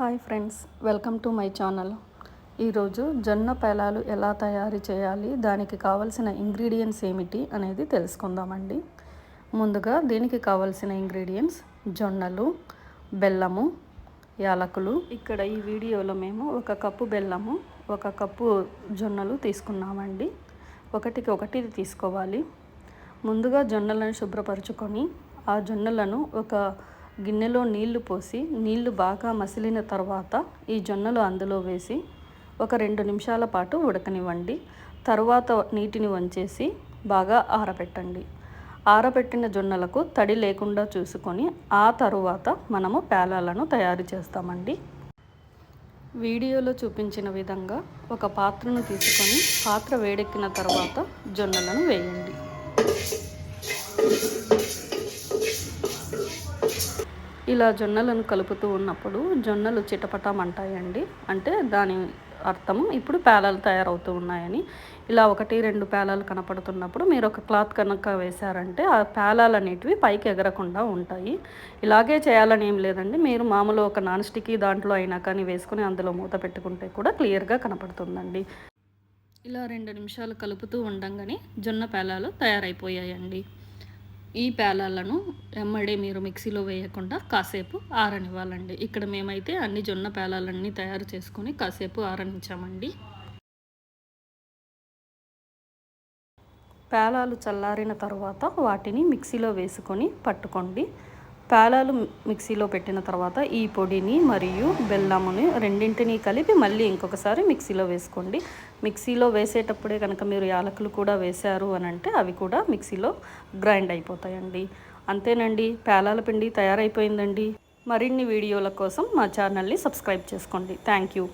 Hi friends welcome to my channel. ఈరోజు జొన్న పేలాలు ఎలా తయారు చేయాలి దానికి కావలసిన ఇంగ్రీడియంట్స్ ఏమిటి అనేది తెలుసుకుందామండి. ముందుగా దీనికి కావలసిన ఇంగ్రీడియంట్స్ జొన్నలు బెల్లము యాలకులు. ఇక్కడ ఈ వీడియోలో మేము ఒక కప్పు బెల్లము ఒక కప్పు జొన్నలు తీసుకున్నామండి. ఒకటికి ఒకటి తీసుకోవాలి. ముందుగా జొన్నలను శుభ్రపరచుకొని ఆ జొన్నలను ఒక గిన్నెలో నీళ్ళు పోసి నీళ్ళు బాగా మసిలిన తర్వాత ఈ జొన్నలు అందులో వేసి ఒక రెండు నిమిషాల పాటు ఉడకనివ్వండి. తర్వాత నీటిని వంచేసి బాగా ఆరబెట్టండి ఆరబెట్టిన జొన్నలకు తడి లేకుండా చూసుకొని ఆ తరువాత మనము పేలాలను తయారు చేస్తామండి. వీడియోలో చూపించిన విధంగా ఒక పాత్రను తీసుకొని పాత్ర వేడెక్కిన తర్వాత జొన్నలను వేయండి. ఇలా జొన్నలను కలుపుతూ ఉన్నప్పుడు జొన్నలు చిటపటమంటాయండి. అంటే దాని అర్థం ఇప్పుడు పేలాలు తయారవుతూ ఉన్నాయని. ఇలా ఒకటి రెండు పేలాలు కనపడుతున్నప్పుడు మీరు ఒక క్లాత్ కనుక వేశారంటే ఆ పేలాలు అనేటివి పైకి ఎగరకుండా ఉంటాయి. ఇలాగే చేయాలని ఏం లేదండి. మీరు మామూలు ఒక నాన్ స్టిక్కీ దాంట్లో అయినా కానీ వేసుకుని అందులో మూత పెట్టుకుంటే కూడా క్లియర్గా కనపడుతుందండి. ఇలా రెండు నిమిషాలు కలుపుతూ ఉండంగానే జొన్న పేలాలు తయారైపోయాయండి. ఈ పేలాలను ఎమ్మడే మీరు మిక్సీలో వేయకుండా కాసేపు ఆరనివ్వాలండి. ఇక్కడ మేమైతే అన్ని జొన్న పేలాలన్నీ తయారు చేసుకొని కాసేపు ఆరనించామండి పేలాలు చల్లారిన తర్వాత వాటిని మిక్సీలో వేసుకొని పట్టుకోండి. పేలాలు మిక్సీలో పెట్టిన తర్వాత ఈ పొడిని మరియు బెల్లముని రెండింటిని కలిపి మళ్ళీ ఇంకొకసారి మిక్సీలో వేసుకోండి. మిక్సీలో వేసేటప్పుడే కనుక మీరు యాలకులు కూడా వేశారు అని అంటే అవి కూడా మిక్సీలో గ్రైండ్ అయిపోతాయండి. అంతేనండి పేలాల పిండి తయారైపోయిందండి. మరిన్ని వీడియోల కోసం మా ఛానల్ని సబ్స్క్రైబ్ చేసుకోండి. Thank you.